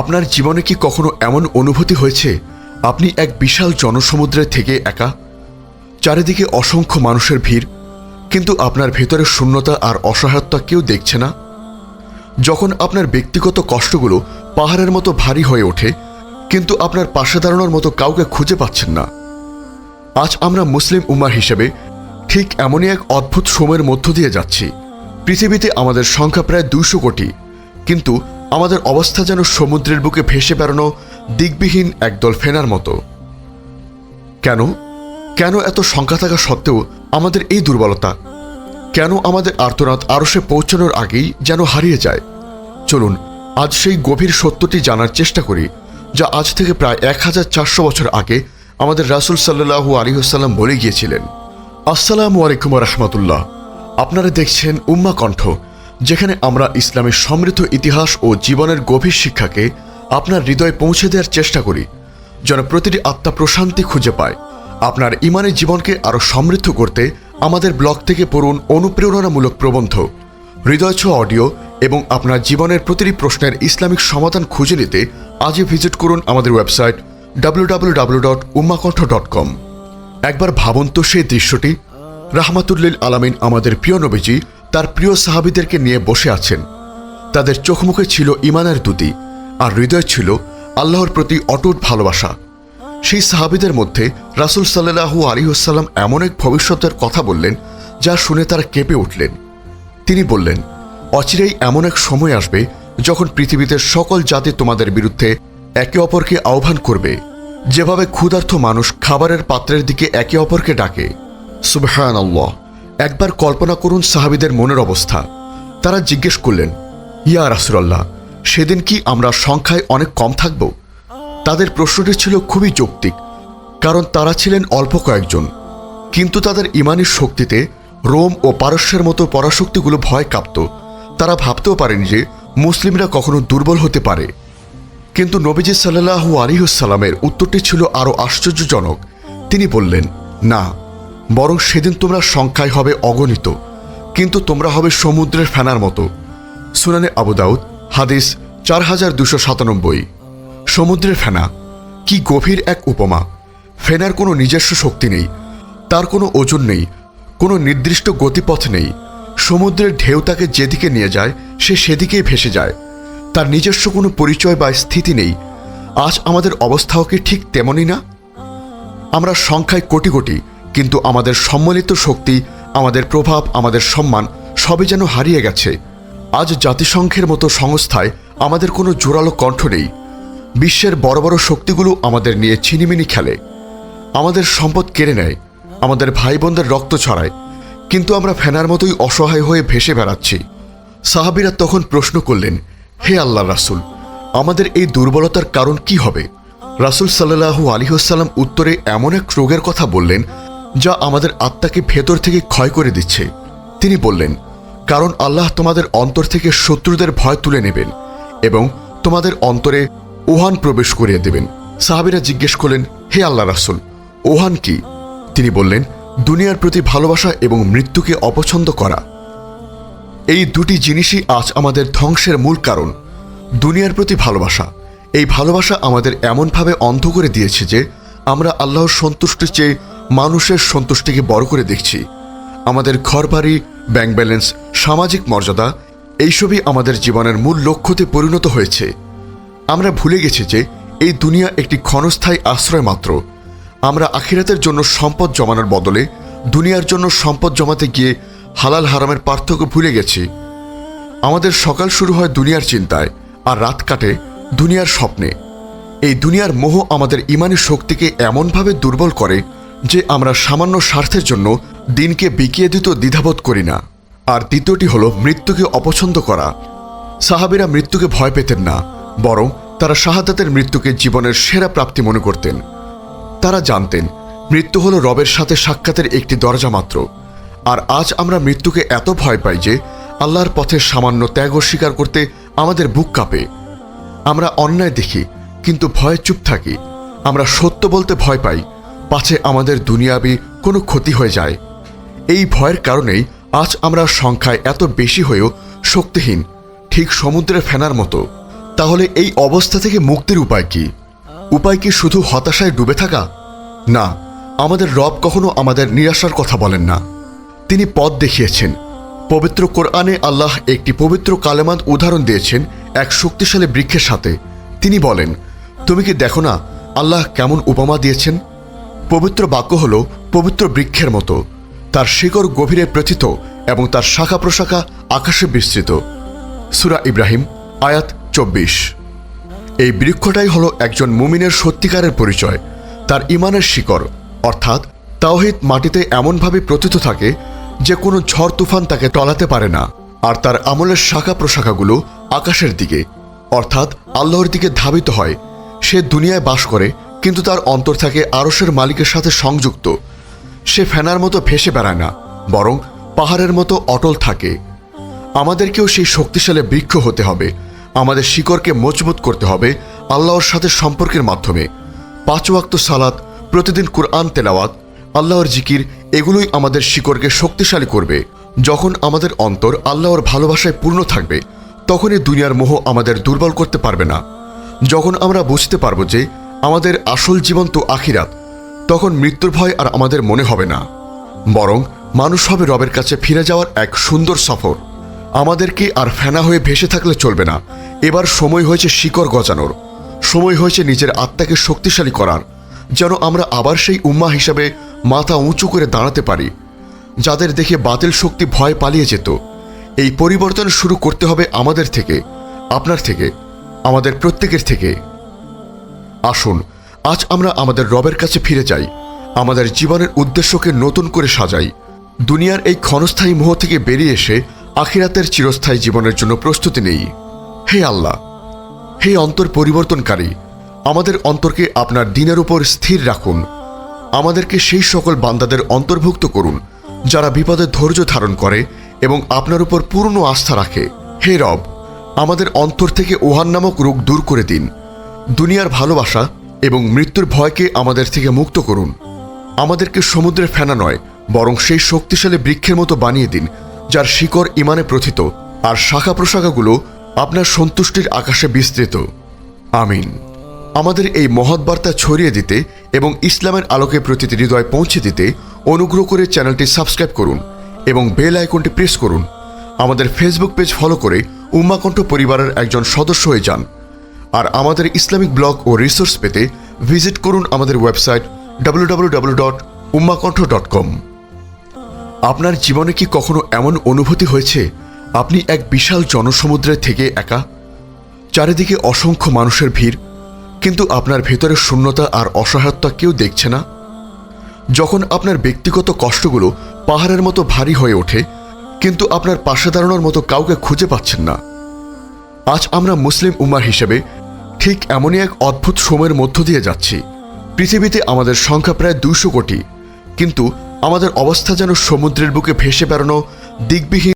আপনার জীবনে কি কখনো এমন অনুভূতি হয়েছে? আপনি এক বিশাল জনসমুদ্রের থেকে একা, চারিদিকে অসংখ্য মানুষের ভিড়, কিন্তু আপনার ভেতরে শূন্যতা আর অসহায়তা কেউ দেখছে না? যখন আপনার ব্যক্তিগত কষ্টগুলো পাহাড়ের মতো ভারী হয়ে ওঠে, কিন্তু আপনার পাশে দাঁড়ানোর মতো কাউকে খুঁজে পাচ্ছেন না। আজ আমরা মুসলিম উম্মার হিসেবে ঠিক এমনই এক অদ্ভুত সময়ের মধ্য দিয়ে যাচ্ছি। পৃথিবীতে আমাদের সংখ্যা প্রায় দুশো কোটি, কিন্তু আমাদের অবস্থা যেন সমুদ্রের বুকে ভেসে বেড়ানো দিকবিহীন একদল ফেনার মতো। কেন? কেন এত সংখ্যা থাকা সত্ত্বেও আমাদের এই দুর্বলতা? কেন আমাদের আর্তনাদ আরও সে পৌঁছানোর আগেই যেন হারিয়ে যায়? চলুন, আজ সেই গভীর সত্যটি জানার চেষ্টা করি, যা আজ থেকে প্রায় এক হাজার চারশো বছর আগে আমাদের রাসুল সাল্লাহু আলিহাসাল্লাম বলে গিয়েছিলেন। আসসালামু আলাইকুম রহমতুল্লাহ। আপনারা দেখছেন উম্মা কণ্ঠ যেখানে আমরা ইসলামের সমৃদ্ধ ইতিহাস ও জীবনের গভীর শিক্ষাকে আপনার হৃদয়ে পৌঁছে দেওয়ার চেষ্টা করি, যেন প্রতিটি আত্মা প্রশান্তি খুঁজে পায়। আপনার ইমানের জীবনকে আরও সমৃদ্ধ করতে আমাদের ব্লগ থেকে পড়ুন অনুপ্রেরণামূলক প্রবন্ধ। হৃদয় ছোঁয়া অডিও এবং আপনার জীবনের প্রতিটি প্রশ্নের ইসলামিক সমাধান খুঁজে নিতে আজই ভিজিট করুন আমাদের website W dot dot com একবার ভাবুন তো সেই দৃশ্যটি। রাহমাতুল্লিল আলামিন আমাদের প্রিয় নবীজি তার প্রিয় সাহাবিদেরকে নিয়ে বসে আছেন। তাদের চোখমুখে ছিল ইমানের দুতি আর হৃদয় ছিল আল্লাহর প্রতি অটুট ভালোবাসা। সেই সাহাবিদের মধ্যে রাসুল সাল্লাহু আলিহাসাল্লাম এমন এক ভবিষ্যতের কথা বললেন, যা শুনে তারা কেঁপে উঠলেন। তিনি বললেন, অচিরেই এমন এক সময় আসবে যখন পৃথিবীতে সকল জাতি তোমাদের বিরুদ্ধে একে অপরকে আহ্বান করবে। যেভাবে ক্ষুধার্থ মানুষ খাবারের পাত্রের দিকে একে অপরকে ডাকে। সুবহান আল্লাহ একবার কল্পনা করুন সাহাবিদের মনের অবস্থা। তারা জিজ্ঞেস করলেন, ইয়া রাসুলাল্লাহ, সেদিন কি আমরা সংখ্যায় অনেক কম থাকব? তাদের প্রশ্নটি ছিল খুবই যৌক্তিক, কারণ তারা ছিলেন অল্প কয়েকজন। কিন্তু তাদের ইমানের শক্তিতে রোম ও পারস্যের মতো পরাশক্তিগুলো ভয় কাঁপত। তারা ভাবতেও পারেন যে মুসলিমরা কখনো দুর্বল হতে পারে। কিন্তু নবীজি সাল্লাহু আলিহসাল্লামের উত্তরটি ছিল আরও আশ্চর্যজনক। তিনি বললেন, না বরং সেদিন তোমরা সংখ্যায় হবে অগণিত, কিন্তু তোমরা হবে সমুদ্রের ফেনার মতো। সুনানে আবুদাউদ হাদিস চার হাজার দুশো সাতানব্বই। সমুদ্রের ফেনা, কি গভীর এক উপমা। ফেনার কোনো নিজস্ব শক্তি নেই, তার কোনো ওজন নেই, কোনো নির্দিষ্ট গতিপথ নেই। সমুদ্রের ঢেউ তাকে যেদিকে নিয়ে যায়, সে সেদিকেই ভেসে যায়। তার নিজস্ব কোনো পরিচয় বা স্থিতি নেই। আজ আমাদের অবস্থাও কি ঠিক তেমনই না? আমরা সংখ্যায় কোটি কোটি কিন্তু আমাদের সম্মিলিত শক্তি, আমাদের প্রভাব, আমাদের সম্মান সবই যেন হারিয়ে গেছে। আজ জাতিসংঘের মতো সংস্থায় আমাদের কোনো জোরালো কণ্ঠ নেই। বিশ্বের বড় বড় শক্তিগুলো আমাদের নিয়ে ছিনিমিনি খেলে। আমাদের সম্পদ কেড়ে নেয়, আমাদের ভাই বোনদের রক্ত ছড়ায়। কিন্তু আমরা ফেনার মতোই অসহায় হয়ে ভেসে বেড়াচ্ছি। সাহাবিরা তখন প্রশ্ন করলেন, হে আল্লাহ রাসুল, আমাদের এই দুর্বলতার কারণ কি হবে? রাসুল সাল্লাহু আলিহাসাল্লাম উত্তরে এমন এক রোগের কথা বললেন যা আমাদের আত্মাকে ভেতর থেকে ক্ষয় করে দিচ্ছে। তিনি বললেন, কারণ আল্লাহ তোমাদের অন্তর থেকে শত্রুদের ভয় তুলে নেবেন এবং তোমাদের অন্তরে ওহান প্রবেশ করিয়ে দেবেন। সাহাবিরা জিজ্ঞেস করলেন, হে আল্লাহ রাসুল ওহান কি? তিনি বললেন, দুনিয়ার প্রতি ভালোবাসা এবং মৃত্যুকে অপছন্দ করা। এই দুটি জিনিসই আজ আমাদের ধ্বংসের মূল কারণ। দুনিয়ার প্রতি ভালোবাসা। এই ভালোবাসা আমাদের এমনভাবে অন্ধ করে দিয়েছে যে আমরা আল্লাহর সন্তুষ্টির চেয়ে মানুষের সন্তুষ্টিকে বড় করে দেখছি। আমাদের ঘরবাড়ি ব্যাংক ব্যালেন্স সামাজিক মর্যাদা, এইসবই আমাদের জীবনের মূল লক্ষ্যতে পরিণত হয়েছে। আমরা ভুলে গেছি যে এই দুনিয়া একটি ক্ষণস্থায়ী আশ্রয় মাত্র। আমরা আখিরাতের জন্য সম্পদ জমানোর বদলে দুনিয়ার জন্য সম্পদ জমাতে গিয়ে হালাল হারামের পার্থক্য ভুলে গেছি। আমাদের সকাল শুরু হয় দুনিয়ার চিন্তায়, আর রাত কাটে দুনিয়ার স্বপ্নে। এই দুনিয়ার মোহ আমাদের ইমানি শক্তিকে এমনভাবে দুর্বল করে যে আমরা সামান্য স্বার্থের জন্য দিনকে বিকিয়ে দিত দ্বিধাবোধ করি না। আর দ্বিতীয়টি হলো মৃত্যুকে অপছন্দ করা। সাহাবিরা মৃত্যুকে ভয় পেতেন না, বরং তারা শাহাদাতের মৃত্যুকে জীবনের সেরা প্রাপ্তি মনে করতেন। তারা জানতেন, মৃত্যু হলো রবের সাথে সাক্ষাতের একটি দরজা মাত্র। আর আজ আমরা মৃত্যুকে এত ভয় পাই যে আল্লাহর পথে সামান্য ত্যাগ স্বীকার করতে আমাদের বুক কাঁপে। আমরা অন্যায় দেখি, কিন্তু ভয়ে চুপ থাকি। আমরা সত্য বলতে ভয় পাই পাছে আমাদের দুনিয়াবি কোনো ক্ষতি হয়ে যায়। এই ভয়ের কারণেই আজ আমরা সংখ্যায় এত বেশি হয়েও শক্তিহীন, ঠিক সমুদ্রে ফেনার মতো। তাহলে এই অবস্থা থেকে মুক্তির উপায় কি? উপায় কি শুধু হতাশায় ডুবে থাকা? না, আমাদের রব কখনো আমাদের নিরাশার কথা বলেন না। তিনি পথ দেখিয়েছেন। পবিত্র কোরআনে আল্লাহ একটি পবিত্র কালেমাত উদাহরণ দিয়েছেন এক শক্তিশালী বৃক্ষের সাথে। তিনি বলেন, তুমি কি দেখো না আল্লাহ কেমন উপমা দিয়েছেন? পবিত্র বাক্য হল পবিত্র বৃক্ষের মতো। তার শিকড় গভীরে প্রথিত এবং তার শাখা প্রশাখা আকাশে বিস্তৃত। সুরা ইব্রাহিম, আয়াত চব্বিশ। এই বৃক্ষটাই হলো একজন মুমিনের সত্যিকারের পরিচয়। তার ইমানের শিকড়, অর্থাৎ তাওহিদ মাটিতে এমনভাবে প্রথিত থাকে যে কোনো ঝড় তুফান তাকে টলাতে পারে না। আর তার আমলের শাখা প্রশাখাগুলো আকাশের দিকে, অর্থাৎ আল্লাহর দিকে ধাবিত হয়। সে দুনিয়ায় বাস করে কিন্তু তার অন্তর থাকে আরসের মালিকের সাথে সংযুক্ত। সে ফেনার মতো ভেসে বেড়ায় না, বরং পাহাড়ের মতো অটল থাকে। আমাদেরকেও সেই শক্তিশালী বৃক্ষ হতে হবে। আমাদের শিকড়কে মজবুত করতে হবে আল্লাহর সাথে সম্পর্কের মাধ্যমে। পাঁচ ওয়াক্ত সালাত, প্রতিদিন কুরআন তেলাওয়াত, আল্লাহর জিকির, এগুলোই আমাদের শিকড়কে শক্তিশালী করবে। যখন আমাদের অন্তর আল্লাহর ভালোবাসায় পূর্ণ থাকবে, তখনই দুনিয়ার মোহ আমাদের দুর্বল করতে পারবে না। যখন আমরা বুঝতে পারব যে আমাদের আসল জীবন তো আখিরাত। তখন মৃত্যুর ভয় আর আমাদের মনে হবে না। বরং মানুষ হবে রবের কাছে ফিরে যাওয়ার এক সুন্দর সফর। আমাদেরকে আর ফেনা হয়ে ভেসে থাকলে চলবে না। এবার সময় হয়েছে শিকড় গজানোর। সময় হয়েছে নিজের আত্মাকে শক্তিশালী করার। যেন আমরা আবার সেই উম্মা হিসাবে মাথা উঁচু করে দাঁড়াতে পারি। যাদের দেখে বাতিল শক্তি ভয় পালিয়ে যেত। এই পরিবর্তন শুরু করতে হবে আমাদের থেকে, আপনার থেকে, আমাদের প্রত্যেকের থেকে। আসুন, আজ আমরা আমাদের রবের কাছে ফিরে যাই। আমাদের জীবনের উদ্দেশ্যকে নতুন করে সাজাই। দুনিয়ার এই ক্ষণস্থায়ী মোহ থেকে বেরিয়ে এসে আখিরাতের চিরস্থায়ী জীবনের জন্য প্রস্তুতি নেই। হে আল্লাহ, হে অন্তর পরিবর্তনকারী, আমাদের অন্তরকে আপনার দিনের উপর স্থির রাখুন। আমাদেরকে সেই সকল বান্দাদের অন্তর্ভুক্ত করুন, যারা বিপদে ধৈর্য ধারণ করে এবং আপনার উপর পূর্ণ আস্থা রাখে। হে রব, আমাদের অন্তর থেকে ওহান নামক রোগ দূর করে দিন। দুনিয়ার ভালোবাসা এবং মৃত্যুর ভয়কে আমাদের থেকে মুক্ত করুন। আমাদেরকে সমুদ্রে ফেনা নয়, বরং সেই শক্তিশালী বৃক্ষের মতো বানিয়ে দিন, যার শিকড় ইমানে প্রথিত, আর শাখা প্রশাখাগুলো আপনার সন্তুষ্টির আকাশে বিস্তৃত। আমিন। আমাদের এই মহৎ বার্তা ছড়িয়ে দিতে এবং ইসলামের আলোকে প্রতিটি হৃদয় পৌঁছে দিতে অনুগ্রহ করে চ্যানেলটি সাবস্ক্রাইব করুন এবং বেল আইকনটি প্রেস করুন। আমাদের ফেসবুক পেজ ফলো করে উম্মাকণ্ঠ পরিবারের একজন সদস্য হয়ে যান। আর আমাদের ইসলামিক ব্লগ ও রিসোর্স পেতে ভিজিট করুন আমাদের ওয়েবসাইট কম আপনার জীবনে কি কখনো এমন অনুভূতি হয়েছে? আপনি এক বিশাল জনসমুদ্রের থেকে একা, চারিদিকে অসংখ্য মানুষের ভিড়, কিন্তু আপনার ভেতরে শূন্যতা আর অসহায়তা কেউ দেখছে না? যখন আপনার ব্যক্তিগত কষ্টগুলো পাহাড়ের মতো ভারী হয়ে ওঠে, কিন্তু আপনার পাশে দাঁড়ানোর মতো কাউকে খুঁজে পাচ্ছেন না। আজ আমরা মুসলিম উম্মার হিসেবে ঠিক এমনই এক অদ্ভুত সময়ের মধ্য দিয়ে যাচ্ছি। পৃথিবীতে আমাদের সংখ্যা প্রায় দুশো কোটি। কিন্তু আমাদের অবস্থা যেন সমুদ্রের বুকে ভেসে বেড়ানো দিকবিহীন